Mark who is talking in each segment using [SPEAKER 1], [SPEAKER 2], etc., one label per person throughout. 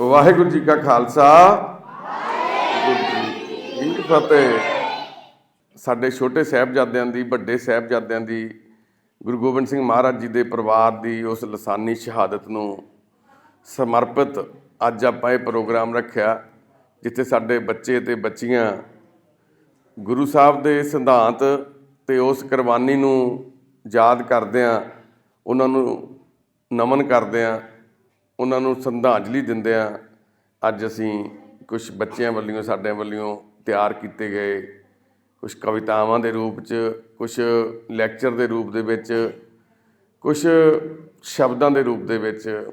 [SPEAKER 1] ਵਾਹਿਗੁਰੂ ਜੀ ਕਾ ਖਾਲਸਾ। ਵਾਹਿਗੁਰੂ ਜੀ ਫਤਿਹ। ਸਾਡੇ ਛੋਟੇ ਸਾਹਿਬਜ਼ਾਦਿਆਂ ਦੀ, ਵੱਡੇ ਸਾਹਿਬਜ਼ਾਦਿਆਂ ਦੀ, ਗੁਰੂ ਗੋਬਿੰਦ ਸਿੰਘ ਮਹਾਰਾਜ ਜੀ ਦੇ ਪਰਿਵਾਰ ਦੀ ਉਸ ਲਸਾਨੀ ਸ਼ਹਾਦਤ ਨੂੰ ਸਮਰਪਿਤ ਅੱਜ ਆਪਾਂ ਇਹ ਪ੍ਰੋਗਰਾਮ ਰੱਖਿਆ, ਜਿੱਥੇ ਸਾਡੇ ਬੱਚੇ ਤੇ ਬੱਚੀਆਂ ਗੁਰੂ ਸਾਹਿਬ ਦੇ ਸਿਧਾਂਤ ਤੇ ਉਸ ਕੁਰਬਾਨੀ ਨੂੰ ਯਾਦ ਕਰਦਿਆਂ ਉਹਨਾਂ ਨੂੰ ਨਮਨ ਕਰਦਿਆਂ ਉਹਨਾਂ ਨੂੰ ਸ਼ਰਧਾਂਜਲੀ ਦਿੰਦਿਆਂ ਅੱਜ ਅਸੀਂ ਕੁਝ ਬੱਚਿਆਂ ਵੱਲੋਂ ਸਾਡੇ ਵੱਲੋਂ ਤਿਆਰ ਕੀਤੇ ਗਏ ਕੁਝ ਕਵਿਤਾਵਾਂ ਦੇ ਰੂਪ 'ਚ ਕੁਝ ਲੈਕਚਰ ਦੇ ਰੂਪ ਦੇ ਵਿੱਚ ਕੁਝ ਸ਼ਬਦਾਂ ਦੇ ਰੂਪ ਦੇ ਵਿੱਚ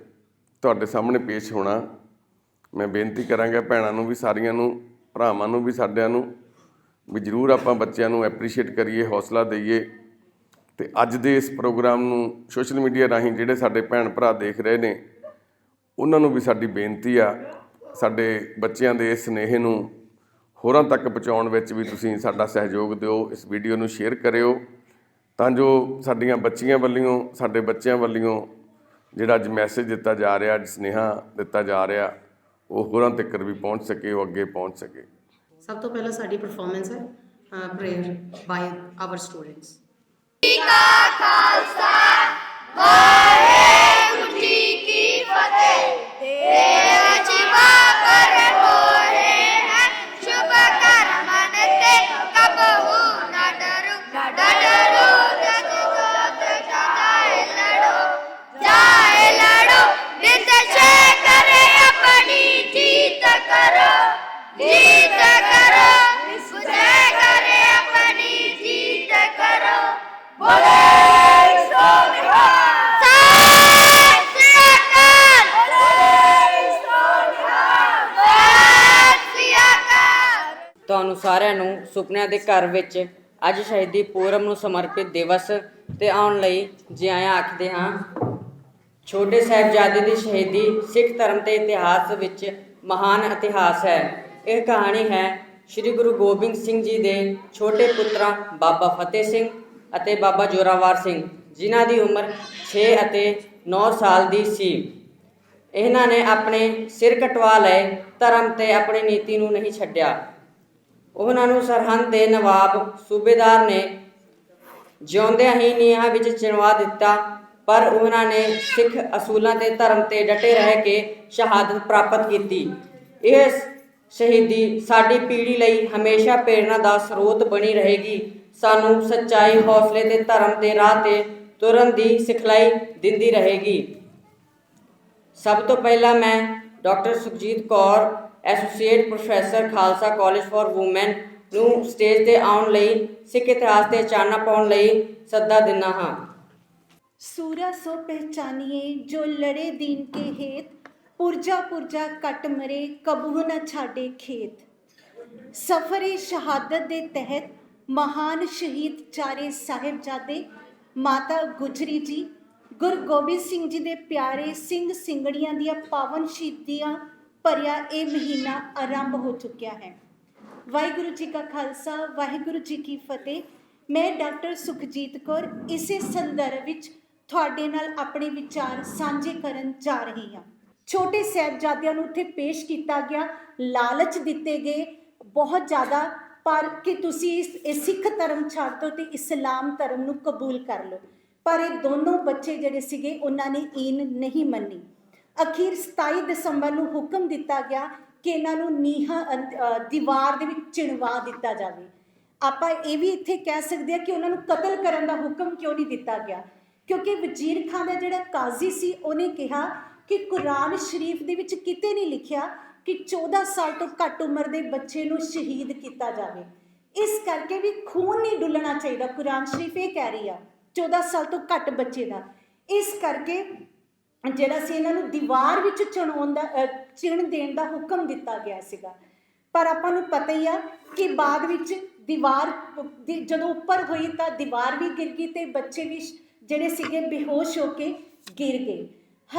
[SPEAKER 1] ਤੁਹਾਡੇ ਸਾਹਮਣੇ ਪੇਸ਼ ਹੋਣਾ। ਮੈਂ ਬੇਨਤੀ ਕਰਾਂਗਾ ਭੈਣਾਂ ਨੂੰ ਵੀ, ਸਾਰੀਆਂ ਨੂੰ, ਭਰਾਵਾਂ ਨੂੰ ਵੀ, ਸਾਡਿਆਂ ਨੂੰ ਵੀ ਜਰੂਰ ਆਪਾਂ ਬੱਚਿਆਂ ਨੂੰ ਐਪਰੀਸ਼ੀਏਟ ਕਰੀਏ, ਹੌਸਲਾ ਦਈਏ। ਤੇ ਅੱਜ ਦੇ ਇਸ ਪ੍ਰੋਗਰਾਮ ਨੂੰ ਸੋਸ਼ਲ ਮੀਡੀਆ ਰਾਹੀਂ ਜਿਹੜੇ ਸਾਡੇ ਭੈਣ ਭਰਾ ਦੇਖ ਰਹੇ ਨੇ ਉਹਨਾਂ ਨੂੰ ਵੀ ਸਾਡੀ ਬੇਨਤੀ ਆ ਸਾਡੇ ਬੱਚਿਆਂ ਦੇ ਇਸ ਸੁਨੇਹੇ ਨੂੰ ਹੋਰਾਂ ਤੱਕ ਪਹੁੰਚਾਉਣ ਵਿੱਚ ਵੀ ਤੁਸੀਂ ਸਾਡਾ ਸਹਿਯੋਗ ਦਿਓ ਇਸ ਵੀਡੀਓ ਨੂੰ ਸ਼ੇਅਰ ਕਰਿਓ। ਤਾਂ ਜੋ ਸਾਡੀਆਂ ਬੱਚੀਆਂ ਵੱਲੋਂ ਸਾਡੇ ਬੱਚਿਆਂ ਵੱਲੋਂ ਜਿਹੜਾ ਅੱਜ ਮੈਸੇਜ ਦਿੱਤਾ ਜਾ ਰਿਹਾ ਅੱਜ ਸੁਨੇਹਾ ਦਿੱਤਾ ਜਾ ਰਿਹਾ ਉਹ ਹੋਰਾਂ ਤੱਕ ਵੀ ਪਹੁੰਚ ਸਕੇ ਉਹ ਅੱਗੇ ਪਹੁੰਚ ਸਕੇ।
[SPEAKER 2] ਸਭ ਤੋਂ ਪਹਿਲਾਂ ਸਾਡੀ ਪਰਫਾਰਮੈਂਸ ਹੈ prayer by our students
[SPEAKER 3] Waheguru. ਬੋਲੇ ਸੋਨਿਹਾ
[SPEAKER 4] ਤੁਹਾਨੂੰ ਸਾਰਿਆਂ ਨੂੰ ਸੁਪਨਿਆਂ ਦੇ ਘਰ ਵਿੱਚ ਅੱਜ ਸ਼ਹੀਦੀ ਪੂਰਬ ਨੂੰ ਸਮਰਪਿਤ ਦਿਵਸ ਤੇ ਆਉਣ ਲਈ ਜੀ ਆਇਆਂ ਆਖਦੇ ਹਾਂ। ਛੋਟੇ ਸਾਹਿਬਜ਼ਾਦੇ ਦੀ ਸ਼ਹੀਦੀ ਸਿੱਖ ਧਰਮ ਦੇ ਇਤਿਹਾਸ ਵਿੱਚ ਮਹਾਨ ਇਤਿਹਾਸ ਹੈ। ਇਹ ਕਹਾਣੀ ਹੈ ਸ੍ਰੀ ਗੁਰੂ ਗੋਬਿੰਦ ਸਿੰਘ ਜੀ ਦੇ ਛੋਟੇ ਪੁੱਤਰਾਂ ਬਾਬਾ ਫਤਿਹ ਸਿੰਘ ਅਤੇ ਬਾਬਾ ਜੋਰਾਵਰ ਸਿੰਘ, ਜਿਨ੍ਹਾਂ ਦੀ ਉਮਰ 6 ਅਤੇ 9 ਸਾਲ ਦੀ ਸੀ। ਇਹਨਾਂ ਨੇ ਆਪਣੇ ਸਿਰ ਕਟਵਾ ਲਏ, ਧਰਮ ਤੇ ਆਪਣੀ ਨੀਤੀ ਨੂੰ ਨਹੀਂ ਛੱਡਿਆ। ਉਹਨਾਂ ਨੂੰ ਸਰਹੰਦ ਦੇ ਨਵਾਬ ਸੂਬੇਦਾਰ ਨੇ ਜਿਉਂਦਿਆਂ ਹੀ ਨੀਹਾਂ ਵਿੱਚ ਚਿਣਵਾ ਦਿੱਤਾ, ਪਰ ਉਹਨਾਂ ਨੇ ਸਿੱਖ ਅਸੂਲਾਂ ਤੇ ਧਰਮ ਤੇ ਡਟੇ ਰਹਿ ਕੇ ਸ਼ਹਾਦਤ ਪ੍ਰਾਪਤ ਕੀਤੀ। ਇਹ ਸ਼ਹੀਦੀ ਸਾਡੀ ਪੀੜ੍ਹੀ ਲਈ ਹਮੇਸ਼ਾ ਪ੍ਰੇਰਣਾ ਦਾ ਸਰੋਤ ਬਣੀ ਰਹੇਗੀ। ਸਾਨੂੰ ਸੱਚਾਈ ਹੌਸਲੇ ਤੇ ਧਰਮ ਦੇ ਰਾਹ ਤੇ ਤੁਰਨ ਦੀ ਸਿਖਲਾਈ ਦਿੰਦੀ ਰਹੇਗੀ। ਸਭ ਤੋਂ ਪਹਿਲਾਂ ਮੈਂ doctor Sukhjit Kaur, associate professor Khalsa college for women ਨੂੰ ਸਟੇਜ ਤੇ ਆਉਣ ਲਈ, ਸਿੱਖ ਇਤਿਹਾਸ ਤੇ ਚਾਨਣਾ ਪਾਉਣ ਲਈ ਸੱਦਾ ਦਿੰਨਾ ਹਾਂ।
[SPEAKER 5] ਸੂਰਾ ਸੋ ਪਹਿਚਾਨੀਏ ਜੋ ਲੜੇ ਦੀਨ ਕੇ ਹੇਤ, ਪੁਰਜਾ ਪੁਰਜਾ ਕਟ ਮਰੇ ਕਬੂ ਨਾ ਛਾੜੇ ਖੇਤ। ਸਫਰੇ ਸ਼ਹਾਦਤ ਦੇ ਤਹਿਤ ਮਹਾਨ ਸ਼ਹੀਦ ਚਾਰੇ ਸਾਹਿਬਜ਼ਾਦੇ ਮਾਤਾ ਗੁਜਰੀ ਜੀ, ਗੁਰੂ ਗੋਬਿੰਦ ਸਿੰਘ ਜੀ ਦੇ ਪਿਆਰੇ ਸਿੰਘ ਸਿੰਘੜੀਆਂ ਦੀਆਂ ਪਾਵਨ ਸ਼ਹੀਦੀਆਂ ਭਰਿਆ ਇਹ ਮਹੀਨਾ ਆਰੰਭ ਹੋ ਚੁੱਕਿਆ ਹੈ। ਵਾਹਿਗੁਰੂ ਜੀ ਕਾ ਖਾਲਸਾ, ਵਾਹਿਗੁਰੂ ਜੀ ਕੀ ਫਤਿਹ। ਮੈਂ ਡਾਕਟਰ ਸੁਖਜੀਤ ਕੌਰ ਇਸੇ ਸੰਦਰਭ ਵਿੱਚ ਤੁਹਾਡੇ ਨਾਲ ਆਪਣੇ ਵਿਚਾਰ ਸਾਂਝੇ ਕਰਨ ਜਾ ਰਹੀ ਹਾਂ। ਛੋਟੇ ਸਾਹਿਬਜ਼ਾਦਿਆਂ ਨੂੰ ਉੱਥੇ ਪੇਸ਼ ਕੀਤਾ ਗਿਆ, ਲਾਲਚ ਦਿੱਤੇ ਗਏ, ਬਹੁਤ ਜ਼ਿਆਦਾ ਪਰ ਕਿ ਤੁਸੀਂ ਇਸ ਇਹ ਸਿੱਖ ਧਰਮ ਛੱਡ ਦਿਓ ਤੇ ਇਸਲਾਮ ਧਰਮ ਨੂੰ ਕਬੂਲ ਕਰ ਲਓ। ਪਰ ਇਹ ਦੋਨੋਂ ਬੱਚੇ ਜਿਹੜੇ ਸੀਗੇ, ਉਹਨਾਂ ਨੇ ਈਨ ਨਹੀਂ ਮੰਨੀ। ਅਖੀਰ 27 ਦਸੰਬਰ ਨੂੰ ਹੁਕਮ ਦਿੱਤਾ ਗਿਆ ਕਿ ਇਹਨਾਂ ਨੂੰ ਨੀਹਾਂ ਦੀਵਾਰ ਦੇ ਵਿੱਚ ਚਿਣਵਾ ਦਿੱਤਾ ਜਾਵੇ। ਆਪਾਂ ਇਹ ਵੀ ਇੱਥੇ ਕਹਿ ਸਕਦੇ ਹਾਂ ਕਿ ਉਹਨਾਂ ਨੂੰ ਕਤਲ ਕਰਨ ਦਾ ਹੁਕਮ ਕਿਉਂ ਨਹੀਂ ਦਿੱਤਾ ਗਿਆ? ਕਿਉਂਕਿ ਵਜ਼ੀਰ ਖਾਨ ਦਾ ਜਿਹੜਾ ਕਾਜ਼ੀ ਸੀ, ਉਹਨੇ ਕਿਹਾ ਕਿ ਕੁਰਾਨ ਸ਼ਰੀਫ ਦੇ ਵਿੱਚ ਕਿਤੇ ਨਹੀਂ ਲਿਖਿਆ ਕਿ 14 ਸਾਲ ਤੋਂ ਘੱਟ ਉਮਰ ਦੇ ਬੱਚੇ ਨੂੰ ਸ਼ਹੀਦ ਕੀਤਾ ਜਾਵੇ। ਇਸ ਕਰਕੇ ਵੀ ਖੂਨ ਨਹੀਂ ਡੁੱਲਣਾ ਚਾਹੀਦਾ। ਕੁਰਾਨ ਸ਼ਰੀਫ ਇਹ ਕਹਿ ਰਹੀ ਆ 14 ਸਾਲ ਤੋਂ ਘੱਟ ਬੱਚੇ ਦਾ। ਇਸ ਕਰਕੇ ਜਿਹੜਾ ਸੀ ਇਹਨਾਂ ਨੂੰ ਦੀਵਾਰ ਵਿੱਚ ਚਿਣਾਉਣ ਦਾ ਚਿਣ ਦੇਣ ਦਾ ਹੁਕਮ ਦਿੱਤਾ ਗਿਆ ਸੀਗਾ। ਪਰ ਆਪਾਂ ਨੂੰ ਪਤਾ ਹੀ ਆ ਕਿ ਬਾਅਦ ਵਿੱਚ ਦੀਵਾਰ, ਦੀ- ਜਦੋਂ ਉੱਪਰ ਹੋਈ ਤਾਂ ਦੀਵਾਰ ਵੀ ਗਿਰ ਗਈ ਤੇ ਬੱਚੇ ਵੀ ਜਿਹੜੇ ਸੀਗੇ ਬੇਹੋਸ਼ ਹੋ ਕੇ ਗਿਰ ਗਏ।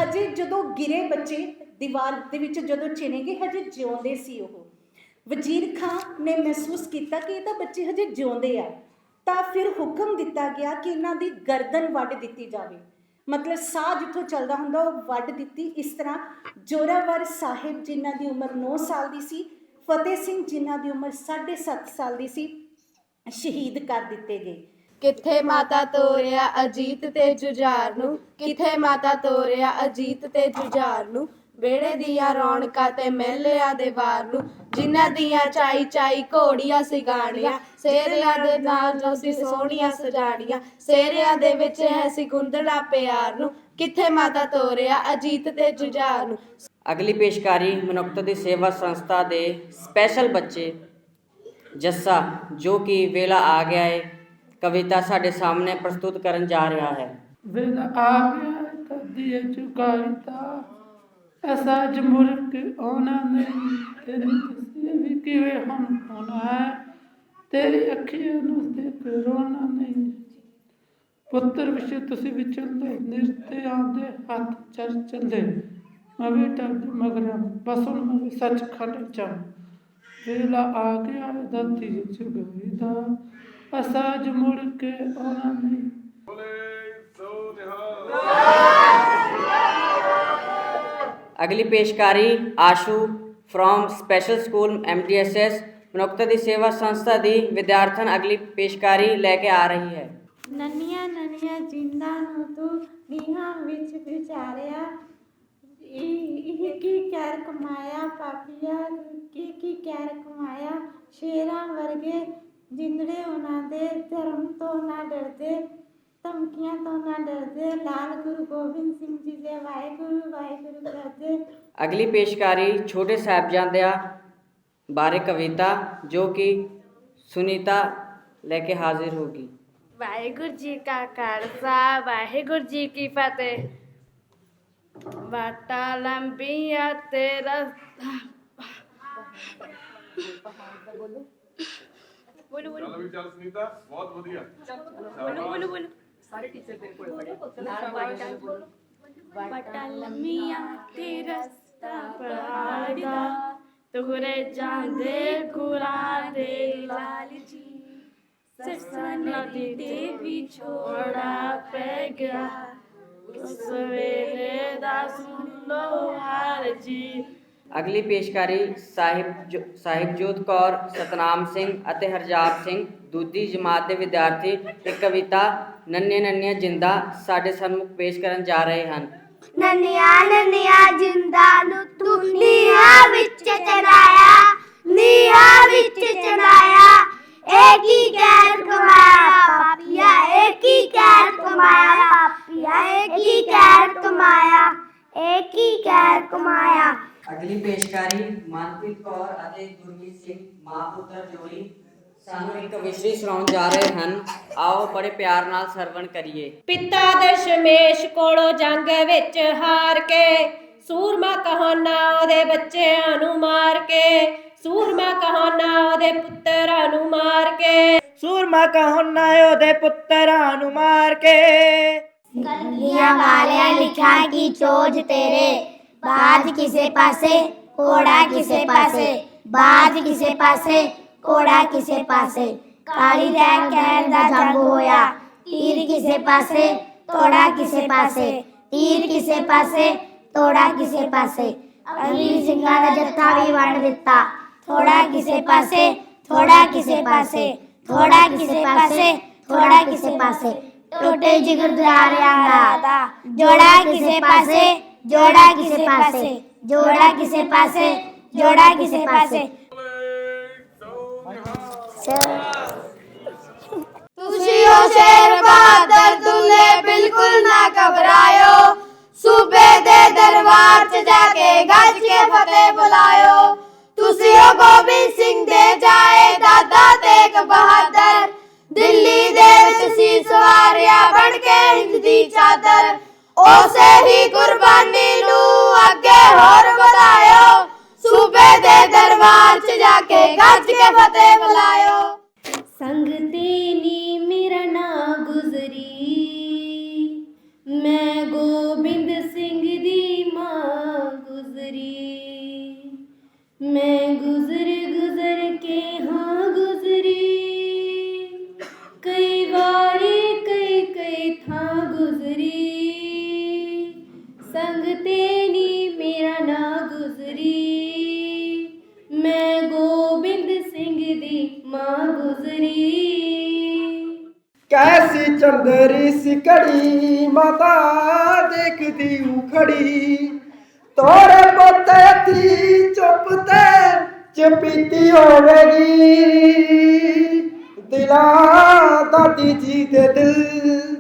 [SPEAKER 5] ਹਜੇ ਜਦੋਂ ਗਿਰੇ ਬੱਚੇ ਦੀਵਾਰ ਦੇ ਵਿੱਚ ਜਦੋਂ ਚਿਣੇ ਗਏ ਹਜੇ ਜਿਉਂਦੇ ਸੀ ਉਹ। ਵਜ਼ੀਰ ਖਾਨ ਨੇ ਮਹਿਸੂਸ ਕੀਤਾ ਕਿ ਇਹ ਤਾਂ ਬੱਚੇ ਹਜੇ ਜਿਉਂਦੇ ਆ। ਤਾਂ ਫਿਰ ਹੁਕਮ ਦਿੱਤਾ ਗਿਆ ਕਿ ਇਹਨਾਂ ਦੀ ਗਰਦਨ ਵੱਢ ਦਿੱਤੀ ਜਾਵੇ। ਮਤਲਬ ਸਾਹ ਜਿੱਥੋਂ ਚੱਲਦਾ ਹੁੰਦਾ, ਉਹ ਵੱਢ ਦਿੱਤੀ। ਇਸ ਤਰ੍ਹਾਂ ਜੋਰਾਵਰ ਸਾਹਿਬ ਜਿਨ੍ਹਾਂ ਦੀ ਉਮਰ 9 ਸਾਲ ਦੀ ਸੀ, ਫਤਿਹ ਸਿੰਘ ਜਿਨ੍ਹਾਂ ਦੀ ਉਮਰ 7.5 ਸਾਲ ਦੀ ਸੀ, ਸ਼ਹੀਦ ਕਰ ਦਿੱਤੇ ਗਏ।
[SPEAKER 3] ਕਿੱਥੇ ਮਾਤਾ ਤੋਰਿਆ ਅਜੀਤ ਤੇ ਜੁਝਾਰ ਨੂੰ? ਕਿੱਥੇ ਮਾਤਾ ਤੋਰਿਆ ਅਜੀਤ ਤੇ ਜੁਝਾਰ ਨੂੰ? ਵੇੜੇ ਦੀਆਂ ਰੌਣਕਾਂ ਤੇ ਮੇਲਿਆਂ ਦੇ ਵਾਰ ਨੂੰ ਜਿਨ੍ਹਾਂ ਦੀਆਂ ਚਾਈ ਚਾਈ ਘੋੜੀਆਂ ਸਿਗਾਣੀਆਂ ਸੇਰਿਆਂ ਦੇ ਨਾਲ ਜੋ ਸੀ ਸੋਹਣੀਆਂ ਸਜਾਣੀਆਂ ਸੇਰਿਆਂ ਦੇ ਵਿੱਚ ਹੈ ਸੀ ਗੁੰਦਲਾ ਪਿਆਰ ਨੂੰ ਕਿੱਥੇ ਮਾਤਾ ਤੋਰਿਆ ਅਜੀਤ ਤੇ ਜੁਝਾਰ ਨੂੰ?
[SPEAKER 4] ਅਗਲੀ ਪੇਸ਼ਕਾਰੀ ਮਨੁੱਖਤਾ ਦੀ ਸੇਵਾ ਸੰਸਥਾ ਦੇ ਸਪੈਸ਼ਲ ਬੱਚੇ ਜੱਸਾ ਜੋ ਕਿ ਵੇਲਾ ਆ ਗਿਆ ਹੈ ਕਵਿਤਾ ਸਾਡੇ ਸਾਹਮਣੇ ਪ੍ਰਸਤੁਤ ਕਰਨ ਜਾ ਰਿਹਾ ਹੈ।
[SPEAKER 6] ਵੇਲਾ ਆ ਗਿਆ ਤਦੀਏ ਚੁਕਾਈਤਾ ਐਸਾ ਜਮੁਰਕ ਉਹਨਾਂ ਨੇ ਤੇਰੀ ਦੱਸੀ ਵੀ ਕਿਵੇਂ ਹੁਣ ਹੋਣਾ ਹੈ ਤੇਰੀ ਅੱਖੀਆਂ ਨੂੰ ਦੇਖ ਰੋਣਾ ਨਹੀਂ। ਪੁੱਤਰ ਵਿਸ਼ੇ ਤੁਸੀਂ ਵਿਚਲਦੇ ਨਿਰਤਿਆਂ ਦੇ ਹੱਥ ਚੜ ਚੱਲੇ। ਮੈਂ ਵੀ ਟੱਲਦੇ ਮਗਰ ਬਸ ਹੁਣ ਮੈਂ ਵੀ ਸੱਚ ਖੰਡ ਜਾ ਵੇਲਾ ਆ ਗਿਆ ਦਾਤੀ ਚੁਗਾਈ ਦਾ। ਅਸਾਜ ਮੁੜ ਕੇ ਆਉਣਾ ਨਹੀਂ
[SPEAKER 4] ਅਗਲੀ ਪੇਸ਼ਕਾਰੀ Ashu from special school MDSS ਮਨੁੱਖਤਾ ਦੀ ਸੇਵਾ ਸੰਸਥਾ ਦੀ ਵਿਦਿਆਰਥਣ ਅਗਲੀ ਪੇਸ਼ਕਾਰੀ ਲੈ ਕੇ ਆ ਰਹੀ ਹੈ।
[SPEAKER 7] ਨੰਨੀਆਂ ਨੰਨੀਆਂ ਜਿੰਦਾਂ ਨੂੰ ਤੂੰ ਨੀਹਾਂ ਵਿੱਚ ਵਿਚਾਰਿਆ ਇਹ ਕੀ ਕਹਿਰ ਕਮਾਇਆ ਪਾਪੀਆ? ਕੀ ਕੀ ਕਹਿਰ ਕਮਾਇਆ? ਸ਼ੇਰਾਂ ਵਰਗੇ ਜਿੰਦੜੇ ਉਹਨਾਂ ਦੇ, ਧਰਮ ਤੋਂ ਨਾ ਡਰਦੇ। ਧਮਕੀਆਂ ਤੋਂ ਨਾ ਡਰਦੇ ਲਾਲ ਗੁਰੂ ਗੋਬਿੰਦ ਸਿੰਘ ਜੀ ਦੇ ਵਾਹਿਗੁਰੂ ਵਾਹਿਗੁਰੂ ਕਰਦੇ
[SPEAKER 4] ਅਗਲੀ ਪੇਸ਼ਕਾਰੀ ਛੋਟੇ ਸਾਹਿਬਜ਼ਾਦਿਆਂ ਬਾਰੇ ਕਵਿਤਾ ਜੋ ਕਿ ਸੁਨੀਤਾ ਲੈ ਕੇ ਹਾਜ਼ਰ ਹੋਗੀ।
[SPEAKER 7] ਵਾਹਿਗੁਰੂ ਜੀ ਕਾ ਖਾਲਸਾ ਵਾਹਿਗੁਰੂ ਜੀ ਕੀ ਫਤਿਹ। ਬਾਟਾ ਲੰਬੀਆਂ ਤੇ ਰਸਤਾ ਬੋਲੋ ਬੋਲੋ
[SPEAKER 1] ਵੀ ਚੱਲ ਸੁਨੀਤਾ ਬਹੁਤ ਵਧੀਆ।
[SPEAKER 7] ਬੋਲੋ ਬੋਲੋ ਬੋਲੋ। ਸਾਰੇ ਟੀਚਰ ਤੇਰੇ ਕੋਲ ਪੜੇ ਬਾਟਾ ਲੰਮੀਆਂ ਤੇ ਰਸਤਾ ਪਹਾੜ ਦਾ ਤੁਹਰੇ ਜਾਂਦੇ ਗੁਰਾਂ ਦੇ ਲਾਲ ਜੀ ਸਰਸਾ ਨਦੀ ਤੇ ਵਿਛੋੜਾ ਪੈ ਗਿਆ। ਉਸ ਵੇਲੇ ਦਾ ਸੁਣ ਲੋ ਹਾਰ ਜੀ।
[SPEAKER 4] ਅਗਲੀ ਪੇਸ਼ਕਾਰੀ ਸਾਹਿਬ ਜੋ- ਸਾਹਿਬਜੋਤ ਕੌਰ, ਸਤਨਾਮ ਸਿੰਘ ਅਤੇ ਹਰਜਾਪ ਸਿੰਘ। ਦੂਜੀ ਜਮਾਤ ਦੇ ਵਿਦਿਆਰਥੀ ਇਹ ਕਵਿਤਾ ਨੰਨੇ ਨੰਨੀਆਂ ਜਿੰਦਾ ਸਾਡੇ ਸਾਹਮਣੇ ਪੇਸ਼ ਕਰਨ ਜਾ ਰਹੇ ਹਨ।
[SPEAKER 3] ਨੰਨਿਆ ਨੰਨਿਆ ਜਿੰਦਾ ਨੂੰ ਤੂੰ ਨੀਹਾਂ ਵਿੱਚ ਚੜਾਇਆ, ਨੀਹਾਂ ਵਿੱਚ ਚੜਾਇਆ। ਏ ਕੀ ਕਹਿਰ ਕਮਾਇਆ ਪਾਪੀਆ ਏ ਕੀ ਕਹਿਰ ਕਮਾਇਆ ਪਾਪੀਆ ਏ ਕੀ ਕਹਿਰ ਕਮਾਇਆ ਏ ਕੀ ਕਹਿਰ ਕਮਾਇਆ।
[SPEAKER 4] ਅਗਲੀ ਪੇਸ਼ਕਾਰੀ ਮਨਪ੍ਰੀਤ ਕੌਰ ਅਤੇ ਗੁਰਮੀਤ ਸਿੰਘ ਮਾਂ ਪੁੱਤਰ ਜੋੜੀ। ਸਾਨੂੰ ਇੱਕ ਵਿਸ਼ਰੀ ਸੁਣਾਉਣ ਜਾ ਰਹੇ ਹਨ। ਆਓ ਬੜੇ ਪਿਆਰ ਨਾਲ ਸਰਵਣ ਕਰੀਏ।
[SPEAKER 8] ਪਿਤਾ ਦਸ਼ਮੇਸ਼ ਕੋਲੋਂ ਜੰਗ ਵਿੱਚ ਹਾਰ ਕੇ ਸੂਰਮਾ ਕਹਾਣਾ ਉਹਦੇ ਬੱਚਿਆਂ ਨੂੰ ਮਾਰ ਕੇ ਸੂਰਮਾ ਕਹਾਣਾ ਉਹਦੇ ਪੁੱਤਰਾਂ ਨੂੰ ਮਾਰ ਕੇ।
[SPEAKER 9] ਸੂਰਮਾ ਕਹੁਨਾ ਉਹਦੇ ਪੁੱਤਰਾਂ ਨੂੰ ਮਾਰ ਕੇ।
[SPEAKER 3] ਕਲਗੀਆਂ ਵਾਲਿਆ ਲਿਖਾ ਕੀ ਚੋਜ ਤੇਰੇ ਬਾਜ ਕਿਸੇ ਪਾਸੇ ਕੋੜਾ ਕਿਸੇ ਪਾਸੇ ਬਾਜ ਕਿਸੇ ਪਾਸੇ ਕੋੜਾ ਕਿਸੇ ਪਾਸੇ। ਕਾਲੀ ਰੈਣ ਕਹਿਣ ਦਾ ਜੰਗ ਹੋਇਆ, ਤੀਰ ਕਿਸੇ ਪਾਸੇ, ਤੋੜਾ ਕਿਸੇ ਪਾਸੇ। ਤੀਰ ਕਿਸੇ ਪਾਸੇ, ਤੋੜਾ ਕਿਸੇ ਪਾਸੇ। ਅਗਲੀ ਸਿੰਘਾਂ ਦਾ ਜੱਥਾ ਵੀ ਵੰਡ ਦਿੱਤਾ। ਥੋੜਾ ਕਿਸੇ ਪਾਸੇ, ਥੋੜਾ ਕਿਸੇ ਪਾਸੇ। ਥੋੜਾ ਕਿਸੇ ਪਾਸੇ, ਥੋੜਾ ਕਿਸੇ ਪਾਸੇ। ਟੁੱਟੇ ਜਿਗਰ ਦਰਿਆਵਾਂ ਦਾ। ਜੋੜਾ ਕਿਸੇ ਪਾਸੇ ਜੋੜਾ ਕਿਸੇ ਪਾਸੇ, ਜੋੜਾ ਕਿਸੇ ਪਾਸੇ, ਜੋੜਾ ਕਿਸੇ ਪਾਸੇ। ਤੁਸੀਂ ਹੋ ਸ਼ੇਰ ਬਹਾਦਰ ਦੁੱਲੇ ਬਿਲਕੁਲ ਨਾ ਘਬਰਾਇਓ। ਸੂਬੇ ਦੇ ਦਰਬਾਰ 'ਚ ਜਾ ਕੇ ਗੱਜ ਕੇ ਫਤਿਹ ਬੁਲਾਇਓ। ਤੁਸੀਂ ਹੋ ਗੋਬਿੰਦ ਸਿੰਘ ਫਤਿਹ ਬੁਲਾਇਓ
[SPEAKER 9] ਐਸੀ ਚੰਦਰੀ ਸਿਕੜੀ ਮਾਤਾ ਦੇਖਦੀ ਉਖੜੀ। ਤੋਰੇ ਪੋਤੇ ਥੀ ਚੁੱਪ ਤੇ, ਚਪੀਤੀ ਹੋਵੇਗੀ। ਦਿਲਾਂ ਦਾਦੀ ਜੀ ਦੇ ਦਿਲ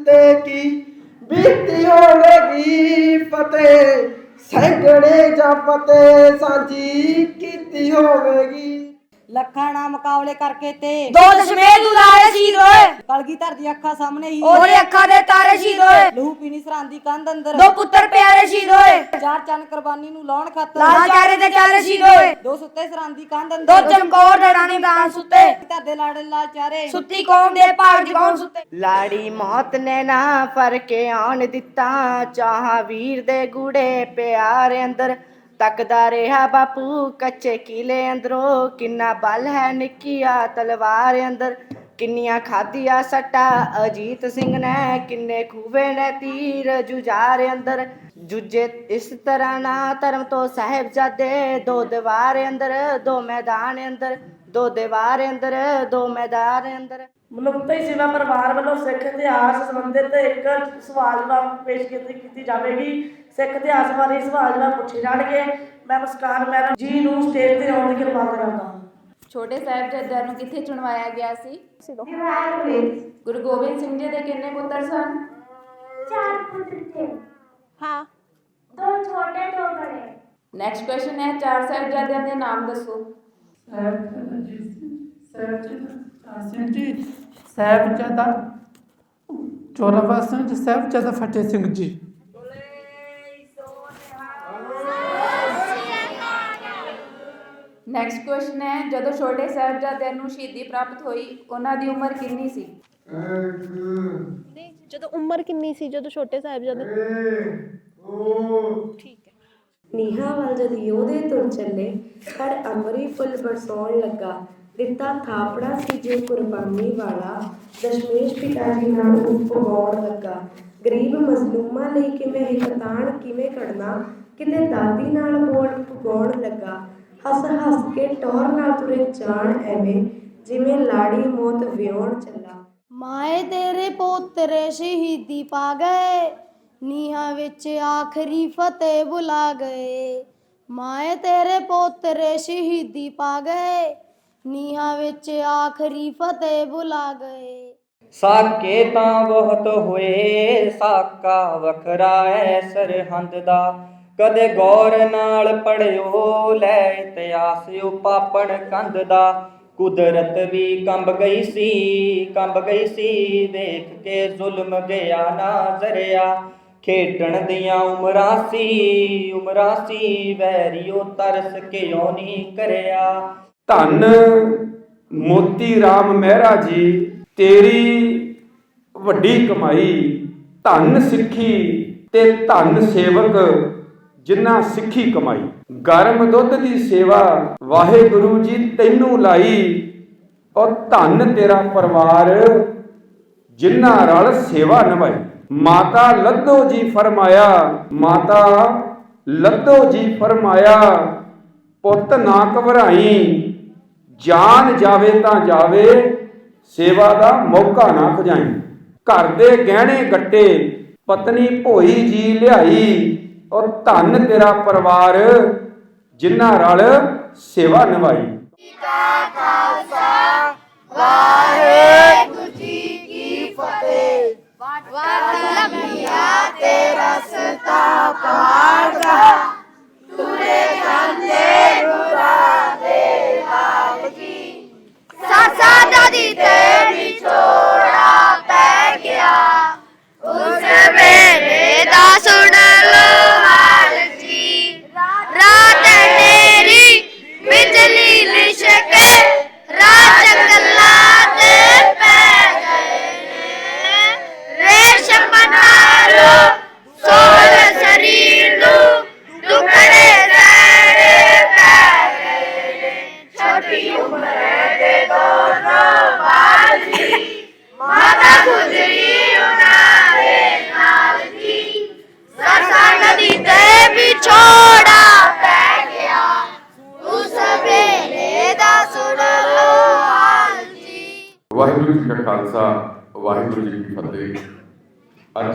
[SPEAKER 9] ਤੇ ਕੀ ਬੀਤੀ ਹੋਵੇਗੀ ਫਤਿਹ। ਸੈਂਕੜੇ ਜਾਂ ਫਤਿਹ ਸਾਂਝੀ ਕੀਤੀ ਹੋਵੇਗੀ।
[SPEAKER 2] ਲੱਖਾਂ ਨਾਲ ਮੁਕਾਬਲੇ ਕਰਕੇ ਤੇ
[SPEAKER 10] ਦੋ ਦਸ਼ਮੇਸ਼ ਉਦਾਰੇ ਸ਼ਹੀਦ ਹੋਏ।
[SPEAKER 2] ਕਲਗੀਧਰ ਦੀ ਅੱਖਾਂ ਸਾਹਮਣੇ ਹੀ
[SPEAKER 10] ਉਹਦੇ ਅੱਖਾਂ ਦੇ ਤਾਰੇ ਸ਼ਹੀਦ ਹੋਏ।
[SPEAKER 2] ਲਹੂ ਪੀਣੀ ਸਰਾਂਦੀ ਕੰਧ ਅੰਦਰ।
[SPEAKER 10] ਦੋ ਪੁੱਤਰ ਪਿਆਰੇ ਸ਼ਹੀਦ ਹੋਏ।
[SPEAKER 2] ਚਾਰ ਚੰਨ ਕੁਰਬਾਨੀ ਨੂੰ ਲਾਉਣ ਖਾਤਰ
[SPEAKER 10] ਲਾਲ ਚਾਰੇ ਦੇ ਚਾਰੇ ਸ਼ਹੀਦ ਹੋਏ।
[SPEAKER 2] ਦੋ ਸੁੱਤੇ ਸਰਾਂਦੀ ਕੰਧ
[SPEAKER 10] ਦੋ
[SPEAKER 2] ਅੰਦਰ।
[SPEAKER 10] ਚਮਕੌਰ ਦੇ ਰਾਣੀ ਸੁੱਤੇ।
[SPEAKER 2] ਧਰ ਦੇ ਲਾੜੇ ਲਾਲ ਚਾਰੇ।
[SPEAKER 10] ਸੁੱਤੀ ਕੌਮ ਦੇ ਭਾਗ ਜਗਾਉਣ ਸੁੱਤੇ?
[SPEAKER 9] ਲਾੜੀ ਮੌਤ ਨੇ ਨਾ ਫਰਕੇ ਆਉਣ ਦਿੱਤਾ। ਚਾਹਾਂ ਵੀਰ ਦੇ ਗੂੜੇ ਪਿਆਰ ਅੰਦਰ। ਤੱਕਦਾ ਰਿਹਾ ਬਾਪੂ, ਕੱਚੇ ਕਿਲੇ ਅੰਦਰੋਂ। ਕਿੰਨਾ ਬਲ ਹੈ ਨਿੱਕੀਆ ਤਲਵਾਰ ਅੰਦਰ। ਕਿੰਨੀਆਂ ਖਾਧੀਆਂ ਸੱਟਾ, ਅਜੀਤ ਸਿੰਘ ਨੇ। ਕਿੰਨੇ ਖੂਵੇ ਨੇ ਤੀਰ ਜੁਝਾਰ ਅੰਦਰ। ਜੁਝੇ ਇਸ ਤਰ੍ਹਾਂ ਨਾ ਧਰਮ ਤੋਂ ਸਾਹਿਬਜ਼ਾਦੇ। ਦੋ ਦੀਵਾਰ ਅੰਦਰ, ਦੋ ਮੈਦਾਨ ਅੰਦਰ। ਦੋ ਦੀਵਾਰ ਅੰਦਰ, ਦੋ ਮੈਦਾਨ ਅੰਦਰ।
[SPEAKER 11] ਮਨੁੱਖਤਾ ਸੇਵਾ ਪਰਿਵਾਰ ਵੱਲੋਂ ਸਿੱਖ ਇਤਿਹਾਸ ਸੰਬੰਧਿਤ ਇੱਕ ਸਵਾਲ ਜਵਾਬ ਪੇਸ਼ ਕੀਤੀ ਕੀਤੀ ਜਾਵੇਗੀ। ਸਿੱਖ ਇਤਿਹਾਸ ਬਾਰੇ ਸਵਾਲ ਜਵਾਬ ਪੁੱਛੇ ਜਾਣਗੇ। ਮੈਂ ਮੁਸਕਾਨ ਮੈਡਮ ਜੀ ਨੂੰ ਸਟੇਜ ਤੇ ਆਉਣ ਦੀ ਕਿਰਪਾਲਤਾ ਕਰਦਾ ਹਾਂ
[SPEAKER 12] ਛੋਟੇ ਸਾਹਿਬਜ਼ਾਦਿਆਂ ਨੂੰ ਕਿੱਥੇ ਚੁਣਵਾਇਆ ਗਿਆ ਸੀ? ਗੁਰੂ ਗੋਬਿੰਦ ਸਿੰਘ ਜੀ ਦੇ ਕਿੰਨੇ ਪੁੱਤਰ ਸਨ?
[SPEAKER 10] ਚਾਰ ਪੁੱਤਰ ਥੇ
[SPEAKER 12] ਹਾਂ।
[SPEAKER 10] ਦੋ ਛੋਟੇ ਦੋ ਬੜੇ।
[SPEAKER 12] ਨੈਕਸਟ ਕੁਐਸਚਨ ਹੈ ਚਾਰ ਸਾਹਿਬਜ਼ਾਦਿਆਂ ਦੇ ਨਾਮ ਦੱਸੋ।
[SPEAKER 6] ਸਾਹਿਬਜ਼ਾਦਾ ਜੀ ਸਾਹਿਬਜ਼ਾਦਾ। ਸਿੰਘ ਜੀ ਸਾਹਿਬਜ਼ਾਦਾ ਚੋਰਾਵਾ ਸਿੰਘ ਜੀ ਸਾਹਿਬਜ਼ਾਦਾ ਫਤਿਹ ਸਿੰਘ ਜੀ
[SPEAKER 12] ਨੈਕਸਟ ਕੁਐਸਚਨ ਹੈ ਜਦੋਂ ਛੋਟੇ ਸਾਹਿਬਜ਼ਾਦਿਆਂ ਨੂੰ ਸ਼ਹੀਦੀ ਪ੍ਰਾਪਤ ਹੋਈ ਉਹਨਾਂ ਦੀ ਉਮਰ ਕਿੰਨੀ ਸੀ
[SPEAKER 13] ਜਦੋਂ ਉਮਰ ਕਿੰਨੀ ਸੀ ਜਦੋਂ ਛੋਟੇ ਸਾਹਿਬਜ਼ਾਦੇ
[SPEAKER 14] ਨੀਹਾਂ ਵੱਲ ਜਦ ਯੋਧੇ ਤੁਰ ਚੱਲੇ ਪਰ ਅਮਰੀ ਫੁੱਲ ਬਰਸਾਉਣ ਲੱਗਾ ਦਿੱਤਾ ਥਾਪੜਾ ਸੀ ਜੋ ਕੁਰਬਾਨੀ ਵਾਲਾ ਦਸ਼ਮੇਸ਼ ਪਿਤਾ ਜੀ ਨਾਲ ਉਪਗਾਉਣ ਲੱਗਾ। ਗਰੀਬ ਮਜ਼ਲੂਮਾਂ ਲਈ ਕਿਵੇਂ ਹਿਕਤਾਨ ਕਿਵੇਂ ਕੱਢਣਾ ਕਿਤੇ ਦਾਦੀ ਨਾਲ ਬੋਲ ਪੁਗਾਉਣ ਲੱਗਾ। ਹੱਸ ਹੱਸ ਕੇ ਟੌਰ ਨਾਲ ਤੁਰੇ ਜਾਣ ਐਵੇਂ ਜਿਵੇਂ ਲਾੜੀ ਮੌਤ ਵਿਆਉਣ ਚੱਲਾ।
[SPEAKER 10] ਮਾਏ ਤੇਰੇ ਪੋਤਰੇ ਸ਼ਹੀਦੀ ਪਾ ਗਏ, ਨੀਹਾਂ ਵਿੱਚ ਆਖਰੀ ਫਤਿਹ ਬੁਲਾ ਗਏ। ਮਾਏ ਤੇਰੇ ਪੋਤਰੇ ਸ਼ਹੀਦੀ ਪਾ ਗਏ ਨੀਹਾਂ ਵਿੱਚ ਆਖਰੀ ਫਤਿਹ ਬੁਲਾ ਗਏ।
[SPEAKER 9] ਸਾਕੇ ਤਾਂ ਬਹੁਤ ਹੋਏ, ਸਾਕਾ ਵੱਖਰਾ ਐ ਸਰਹੰਦ ਦਾ। ਕਦੇ ਗੌਰ ਨਾਲ ਪੜਿਓ, ਲੈ ਇਤਿਹਾਸ ਉਪਾਪਣ ਕੰਧ ਦਾ। ਕੁਦਰਤ ਵੀ ਕੰਬ ਗਈ ਸੀ, ਕੰਬ ਗਈ ਸੀ, ਦੇਖ ਕੇ ਜ਼ੁਲਮ ਗਿਆ ਨਾ ਜ਼ਰਿਆ। ਖੇਡਣ ਦੀਆਂ ਉਮਰਾਂ ਸੀ ਉਮਰਾਂ ਸੀ, ਵੈਰੀਓ ਤਰਸ ਕਿਉਂ ਨਹੀਂ ਕਰਿਆ।
[SPEAKER 15] ਧੰਨ ਮੋਤੀ RAM ਮਹਿਰਾ ਜੀ, ਤੇਰੀ ਵੱਡੀ ਕਮਾਈ। ਧੰਨ ਸਿੱਖੀ ਤੇ ਧੰਨ ਸੇਵਕ ਜਿਨ੍ਹਾਂ ਸਿੱਖੀ ਕਮਾਈ। ਗਰਮ ਦੁੱਧ ਦੀ ਸੇਵਾ ਵਾਹਿਗੁਰੂ ਜੀ ਤੈਨੂੰ ਲਾਈ ਔਰ ਧੰਨ ਤੇਰਾ ਪਰਿਵਾਰ ਜਿਨ੍ਹਾਂ ਰਲ ਸੇਵਾ ਨਿਭਾਈ। ਮਾਤਾ ਲੱਧੋ ਜੀ ਫਰਮਾਇਆ, ਮਾਤਾ ਲੱਧੋ ਜੀ ਫਰਮਾਇਆ, ਪੁੱਤ ਨਾ ਘਬਰਾਈ। ਜਾਨ ਜਾਵੇ ਤਾਂ ਜਾਵੇ, ਸੇਵਾ ਦਾ ਮੌਕਾ ਨਾ ਖਜਾਈ। ਘਰ ਦੇ ਗਹਿਣੇ ਗੱਟੇ, ਪਤਨੀ ਭੋਈ ਜੀ ਲਿਆਈ, ਔਰ ਧੰਨ ਤੇਰਾ ਪਰਿਵਾਰ, ਜਿਨ੍ਹਾਂ ਰਲ ਸੇਵਾ ਨਿਭਾਈ।
[SPEAKER 10] ਵਾਹਿਗੁਰੂ ਜੀ ਕੀ ਫਤਿਹ। ਵਾਟ ਲੰਮੀਆਂ ਤੇ ਰਸਤਾ ਪਹਾੜ ਦਾ ਤੁਰੇ ਜਾਂਦੇ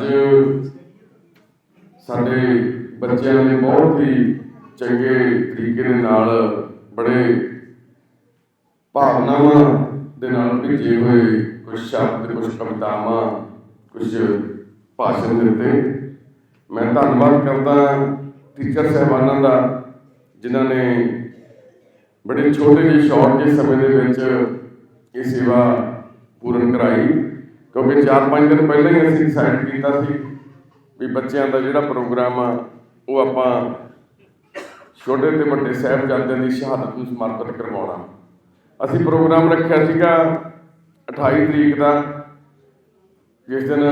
[SPEAKER 1] ਅੱਜ ਸਾਡੇ ਬੱਚਿਆਂ ਨੇ ਬਹੁਤ ਹੀ ਚੰਗੇ ਤਰੀਕੇ ਦੇ ਨਾਲ, ਬੜੇ ਭਾਵਨਾਵਾਂ ਦੇ ਨਾਲ ਭਿੱਜੇ ਹੋਏ ਕੁਝ ਸ਼ਬਦ, ਕੁਝ ਕਵਿਤਾਵਾਂ, ਕੁਝ ਭਾਸ਼ਣ ਦਿੱਤੇ। ਮੈਂ ਧੰਨਵਾਦ ਕਰਦਾ ਟੀਚਰ ਸਹਿਬਾਨਾਂ ਦਾ, ਜਿਨ੍ਹਾਂ ਨੇ ਬੜੇ ਛੋਟੇ ਜਿਹੇ ਸ਼ਾਰਟ ਜਿਹੇ ਸਮੇਂ ਦੇ ਵਿੱਚ ਇਹ ਸੇਵਾ ਪੂਰਨ ਕਰਾਈ। ਕਿਉਂਕਿ 4-5 ਦਿਨ ਪਹਿਲਾਂ ਹੀ ਅਸੀਂ ਡਿਸਾਈਡ ਕੀਤਾ ਸੀ ਵੀ ਬੱਚਿਆਂ ਦਾ ਜਿਹੜਾ ਪ੍ਰੋਗਰਾਮ ਆ, ਉਹ ਆਪਾਂ ਛੋਟੇ ਤੇ ਵੱਡੇ ਸਾਹਿਬਜ਼ਾਦਿਆਂ ਦੀ ਸ਼ਹਾਦਤ ਨੂੰ ਸਮਰਪਿਤ ਕਰਵਾਉਣਾ। ਅਸੀਂ ਪ੍ਰੋਗਰਾਮ ਰੱਖਿਆ ਸੀਗਾ 28 ਤਰੀਕ ਦਾ, ਜਿਸ ਦਿਨ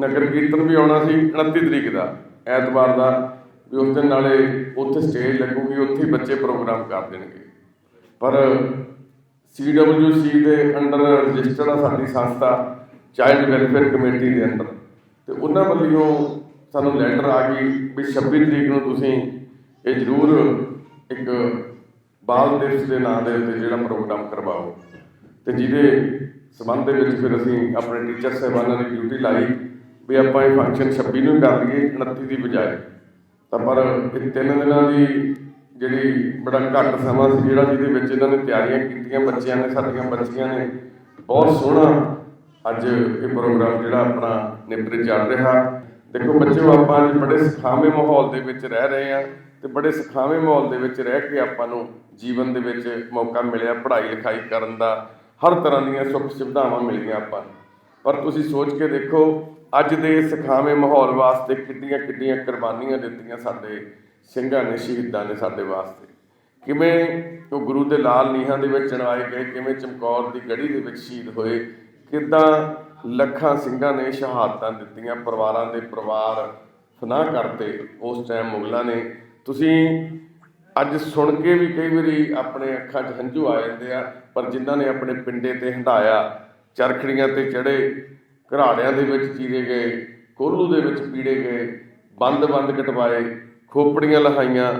[SPEAKER 1] ਨਗਰ ਕੀਰਤਨ ਵੀ ਆਉਣਾ ਸੀ 29 ਤਰੀਕ ਦਾ, ਐਤਵਾਰ ਦਾ, ਵੀ ਉਸ ਦਿਨ ਨਾਲੇ ਉੱਥੇ ਸਟੇਜ ਲੱਗੂਗੀ, ਉੱਥੇ ਬੱਚੇ ਪ੍ਰੋਗਰਾਮ ਕਰ ਦੇਣਗੇ। ਪਰ CWC ਦੇ ਅੰਡਰ ਰਜਿਸਟਰਡ ਆ ਸਾਡੀ ਸੰਸਥਾ ਚਾਈਲਡ ਵੈਲਫੇਅਰ ਕਮੇਟੀ ਦੇ ਅੰਦਰ। ਤੇ ਉਹਨਾਂ ਵੱਲੋਂ ਸਾਨੂੰ ਲੈਟਰ ਆ ਗਈ ਵੀ 26 ਤਰੀਕ ਨੂੰ ਤੁਸੀਂ ਇਹ ਜ਼ਰੂਰ ਇੱਕ ਬਾਲ ਦਿਵਸ ਦੇ ਨਾਂ ਦੇ ਉੱਤੇ ਜਿਹੜਾ ਪ੍ਰੋਗਰਾਮ ਕਰਵਾਓ। ਤੇ ਜਿਹਦੇ ਸਬੰਧ ਦੇ ਵਿੱਚ ਫਿਰ ਅਸੀਂ ਆਪਣੇ ਟੀਚਰ ਸਾਹਿਬਾਨਾਂ ਨੇ ਡਿਊਟੀ ਲਾਈ ਵੀ ਆਪਾਂ ਇਹ ਫੰਕਸ਼ਨ 26 ਨੂੰ ਹੀ ਕਰ ਲਈਏ 29 ਦੀ ਬਜਾਏ। ਤਾਂ ਪਰ ਇਹ ਤਿੰਨ ਦਿਨਾਂ ਦੀ ਜਿਹੜੀ ਬੜਾ ਘੱਟ ਸਮਾਂ ਸੀ, ਜਿਹੜਾ ਜਿਹਦੇ ਵਿੱਚ ਇਹਨਾਂ ਨੇ ਤਿਆਰੀਆਂ ਕੀਤੀਆਂ, ਬੱਚਿਆਂ ਨੇ, ਸਾਡੀਆਂ ਬੱਚੀਆਂ ਨੇ, ਬਹੁਤ ਸੋਹਣਾ ਅੱਜ ਇਹ ਪ੍ਰੋਗਰਾਮ ਜਿਹੜਾ ਆਪਣਾ ਨਿਪਰੇ ਚੱਲ ਰਿਹਾ। ਦੇਖੋ ਬੱਚਿਓ, ਆਪਾਂ ਅੱਜ ਬੜੇ ਸੁਖਾਵੇਂ ਮਾਹੌਲ ਦੇ ਵਿੱਚ ਰਹਿ ਰਹੇ ਆ ਤੇ ਬੜੇ ਸੁਖਾਵੇਂ ਮਾਹੌਲ ਦੇ ਵਿੱਚ ਰਹਿ ਕੇ ਆਪਾਂ ਨੂੰ ਜੀਵਨ ਦੇ ਵਿੱਚ ਮੌਕਾ ਮਿਲਿਆ ਪੜ੍ਹਾਈ ਲਿਖਾਈ ਕਰਨ ਦਾ। ਹਰ ਤਰ੍ਹਾਂ ਦੀਆਂ ਸੁੱਖ ਸੁਵਿਧਾਵਾਂ ਮਿਲੀਆਂ ਆਪਾਂ ਨੂੰ। ਪਰ ਤੁਸੀਂ ਸੋਚ ਕੇ ਦੇਖੋ, ਅੱਜ ਦੇ ਸੁਖਾਵੇਂ ਮਾਹੌਲ ਵਾਸਤੇ ਕਿੱਡੀਆਂ ਕਿੱਡੀਆਂ ਕੁਰਬਾਨੀਆਂ ਦਿੱਤੀਆਂ ਸਾਡੇ ਸਿੰਘਾਂ ਨੇ, ਸ਼ਹੀਦਾਂ ਨੇ ਸਾਡੇ ਵਾਸਤੇ। ਕਿਵੇਂ ਉਹ ਗੁਰੂ ਦੇ ਲਾਲ ਨੀਹਾਂ ਦੇ ਵਿੱਚ ਚਣਾਏ ਗਏ, ਕਿਵੇਂ ਚਮਕੌਰ ਦੀ ਗੜੀ ਦੇ ਵਿੱਚ ਸ਼ਹੀਦ ਹੋਏ ਕਿੱਦਾਂ ਲੱਖਾਂ ਸਿੰਘਾਂ ਨੇ ਸ਼ਹਾਦਤਾਂ ਦਿੱਤੀਆਂ, ਪਰਿਵਾਰਾਂ ਦੇ ਪਰਿਵਾਰ ਫਨਾਹ ਕਰਤੇ ਉਸ ਟਾਈਮ ਮੁਗਲਾਂ ਨੇ। ਤੁਸੀਂ ਅੱਜ ਸੁਣ ਕੇ ਵੀ ਕਈ ਵਾਰੀ ਆਪਣੇ ਅੱਖਾਂ 'ਚ ਹੰਝੂ ਆ ਜਾਂਦੇ ਆ, ਪਰ ਜਿਨ੍ਹਾਂ ਨੇ ਆਪਣੇ ਪਿੰਡੇ ਤੇ ਹੰਡਾਇਆ ਚਰਖੜੀਆਂ ਤੇ ਚੜੇ ਘਰਾੜਿਆਂ ਦੇ ਵਿੱਚ ਚੀਰੇ ਗਏ ਕੋਲੂ ਦੇ ਵਿੱਚ ਪੀੜੇ ਗਏ, ਬੰਦ-ਬੰਦ ਕਟਵਾਏ, ਖੋਪੜੀਆਂ ਲਹਾਈਆਂ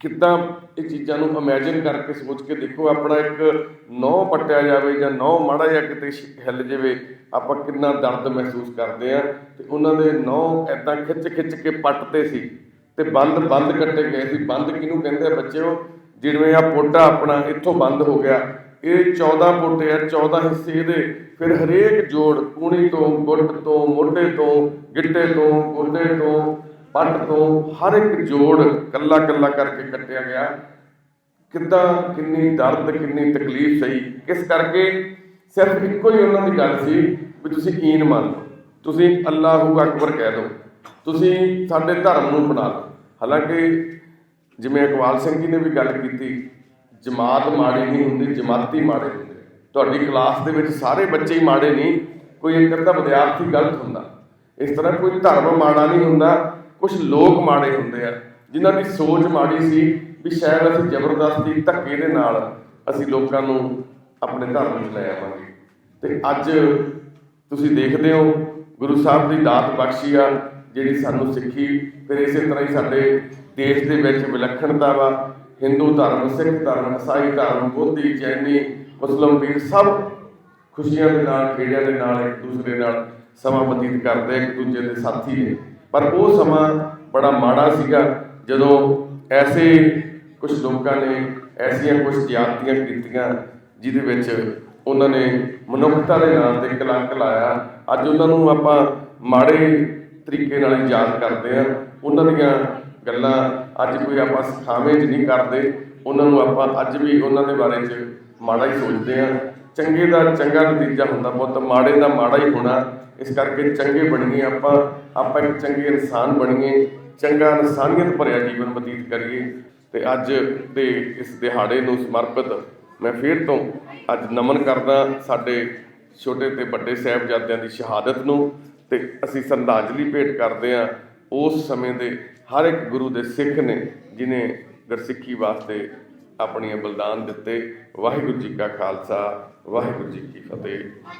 [SPEAKER 1] ਕਿੱਦਾਂ ਇਹ ਚੀਜ਼ਾਂ ਨੂੰ ਇਮੇਜਿਨ ਕਰਕੇ ਸੋਚ ਕੇ ਦੇਖੋ, ਆਪਣਾ ਇੱਕ ਨੌ ਪੱਟਿਆ ਜਾਵੇ ਜਾਂ ਨੌ ਮਾੜਾ ਜਿਹਾ ਕਿਤੇ ਹਿੱਲ ਜਾਵੇ, ਆਪਾਂ ਕਿੰਨਾ ਦਰਦ ਮਹਿਸੂਸ ਕਰਦੇ ਆ ਤੇ ਉਹਨਾਂ ਦੇ ਨੌ ਐਦਾਂ ਖਿੱਚ-ਖਿੱਚ ਕੇ ਪੱਟਦੇ ਸੀ ਤੇ ਬੰਦ ਬੰਦ ਕੱਟੇ ਗਏ ਸੀ। ਬੰਦ ਕਿਹਨੂੰ ਕਹਿੰਦੇ ਆ ਬੱਚਿਓ? ਜਿਵੇਂ ਆ ਪੋਟਾ ਆਪਣਾ ਇੱਥੋਂ ਬੰਦ ਹੋ ਗਿਆ। ਇਹ 14 ਪੋਟੇ ਆ 14 ਹਿੱਸੇ ਇਹਦੇ। ਫਿਰ ਹਰੇਕ ਜੋੜ ਕੂਣੀ ਤੋਂ, ਗੁੱਟ ਤੋਂ, ਮੋਢੇ ਤੋਂ, ਗਿੱਟੇ ਤੋਂ ਗੋਡੇ ਤੋਂ ਪੱਟ ਤੋਂ ਹਰ ਇੱਕ ਜੋੜ ਕੱਲਾ ਕੱਲਾ ਕਰਕੇ ਕੱਟਿਆ ਗਿਆ। ਕਿੱਦਾਂ ਕਿੰਨੀ ਦਰਦ, ਕਿੰਨੀ ਤਕਲੀਫ ਸਹੀ ਕਿਸ ਕਰਕੇ ਸਿਰਫ ਇੱਕੋ ਹੀ ਉਹਨਾਂ ਦੀ ਗੱਲ ਸੀ ਵੀ ਤੁਸੀਂ ਈਨ ਮੰਨ ਲਓ। ਤੁਸੀਂ ਅੱਲਾਹੂ ਅਕਬਰ ਕਹਿ ਦਿਓ ਤੁਸੀਂ ਸਾਡੇ ਧਰਮ ਨੂੰ ਅਪਣਾ ਲਓ। ਹਾਲਾਂਕਿ ਜਿਵੇਂ ਇਕਬਾਲ ਸਿੰਘ ਜੀ ਨੇ ਵੀ ਗੱਲ ਕੀਤੀ, ਜਮਾਤ ਮਾੜੀ ਨਹੀਂ ਹੁੰਦੀ, ਜਮਾਤੀ ਮਾੜੇ ਹੁੰਦੇ। ਤੁਹਾਡੀ ਕਲਾਸ ਦੇ ਵਿੱਚ ਸਾਰੇ ਬੱਚੇ ਹੀ ਮਾੜੇ ਨਹੀਂ, ਕੋਈ ਇੱਕ ਅੱਧਾ ਵਿਦਿਆਰਥੀ ਗਲਤ ਹੁੰਦਾ। ਇਸ ਤਰ੍ਹਾਂ ਕੋਈ ਧਰਮ ਮਾੜਾ ਨਹੀਂ ਹੁੰਦਾ ਕੁਝ ਲੋਕ ਮਾੜੇ ਹੁੰਦੇ ਆ, ਜਿਨ੍ਹਾਂ ਦੀ ਸੋਚ ਮਾੜੀ ਸੀ ਵੀ ਸ਼ਾਇਦ ਅਸੀਂ ਜ਼ਬਰਦਸਤੀ ਧੱਕੇ ਦੇ ਨਾਲ ਅਸੀਂ ਲੋਕਾਂ ਨੂੰ ਆਪਣੇ ਧਰਮ 'ਚ ਲੈ ਆਵਾਂਗੇ। ਤੇ ਅੱਜ ਤੁਸੀਂ ਦੇਖਦੇ ਹੋ, ਗੁਰੂ ਸਾਹਿਬ ਦੀ ਦਾਤ ਬਖਸ਼ੀ ਆ, ਜਿਹੜੀ ਸਾਨੂੰ ਸਿੱਖੀ, ਫਿਰ ਇਸੇ ਤਰ੍ਹਾਂ ਹੀ ਸਾਡੇ ਦੇਸ਼ ਦੇ ਵਿੱਚ ਵਿਲੱਖਣਤਾ ਵਾ, ਹਿੰਦੂ ਧਰਮ, ਸਿੱਖ ਧਰਮ, ਈਸਾਈ ਧਰਮ, ਬੋਧੀ, ਜੈਨੀ, ਮੁਸਲਮ ਵੀਰ ਸਭ ਖੁਸ਼ੀਆਂ ਦੇ ਨਾਲ ਖੇੜਿਆਂ ਦੇ ਨਾਲ, ਇੱਕ ਦੂਸਰੇ ਨਾਲ ਸਮਾਂ ਬਤੀਤ ਕਰਦੇ ਇੱਕ ਦੂਜੇ ਦੇ ਸਾਥੀ ਨੇ। ਪਰ ਉਹ ਸਮਾਂ ਬੜਾ ਮਾੜਾ ਸੀਗਾ ਜਦੋਂ ਐਸੇ ਕੁਝ ਲੋਕਾਂ ਨੇ ਐਸੀਆਂ ਕੁਝ ਜ਼ਿਆਦਤੀਆਂ ਕੀਤੀਆਂ ਜਿਹਦੇ ਵਿੱਚ ਉਹਨਾਂ ਨੇ ਮਨੁੱਖਤਾ ਦੇ ਨਾਮ ਤੇ ਕਲੰਕ ਲਾਇਆ। ਅੱਜ ਉਹਨਾਂ ਨੂੰ ਆਪਾਂ ਮਾੜੇ ਤਰੀਕੇ ਨਾਲ ਯਾਦ ਕਰਦੇ ਆ ਉਹਨਾਂ ਦੀਆਂ ਗੱਲਾਂ ਅੱਜ ਕੋਈ ਆਪਾਂ ਸਿਖਾਵੇਂ 'ਚ ਨਹੀਂ ਕਰਦੇ। ਉਹਨਾਂ ਨੂੰ ਆਪਾਂ ਅੱਜ ਵੀ ਉਹਨਾਂ ਦੇ ਬਾਰੇ 'ਚ ਮਾੜਾ ਹੀ ਸੋਚਦੇ ਆ ਚੰਗੇ ਦਾ ਚੰਗਾ ਨਤੀਜਾ ਹੁੰਦਾ ਪੁੱਤ ਮਾੜੇ ਦਾ ਮਾੜਾ ਹੀ ਹੋਣਾ। ਇਸ ਕਰਕੇ ਚੰਗੇ ਬਣੀਏ ਆਪਾਂ ਆਪਾਂ ਇੱਕ ਚੰਗੇ ਇਨਸਾਨ ਬਣੀਏ, ਚੰਗਾ ਇਨਸਾਨੀਅਤ ਭਰਿਆ ਜੀਵਨ ਬਤੀਤ ਕਰੀਏ। ਤੇ ਅੱਜ ਦੇ ਇਸ ਦਿਹਾੜੇ ਨੂੰ ਸਮਰਪਿਤ ਮੈਂ ਫੇਰ ਤੋਂ ਅੱਜ ਨਮਨ ਕਰਦਾ ਸਾਡੇ ਛੋਟੇ ਤੇ ਵੱਡੇ ਸਾਹਿਬਜ਼ਾਦਿਆਂ ਦੀ ਸ਼ਹਾਦਤ ਨੂੰ। ਤੇ ਅਸੀਂ ਸ਼ਰਧਾਂਜਲੀ ਭੇਟ ਕਰਦੇ ਹਾਂ ਉਸ ਸਮੇਂ ਦੇ ਹਰ ਇੱਕ ਗੁਰੂ ਦੇ ਸਿੱਖ ਨੇ, ਜਿਨੇ ਗੁਰਸਿੱਖੀ ਵਾਸਤੇ ਆਪਣੀਆਂ ਬਲਿਦਾਨ ਦਿੱਤੇ। ਵਾਹਿਗੁਰੂ ਜੀ ਕਾ ਖਾਲਸਾ ਵਾਹਿਗੁਰੂ ਜੀ ਕੀ ਫਤਿਹ।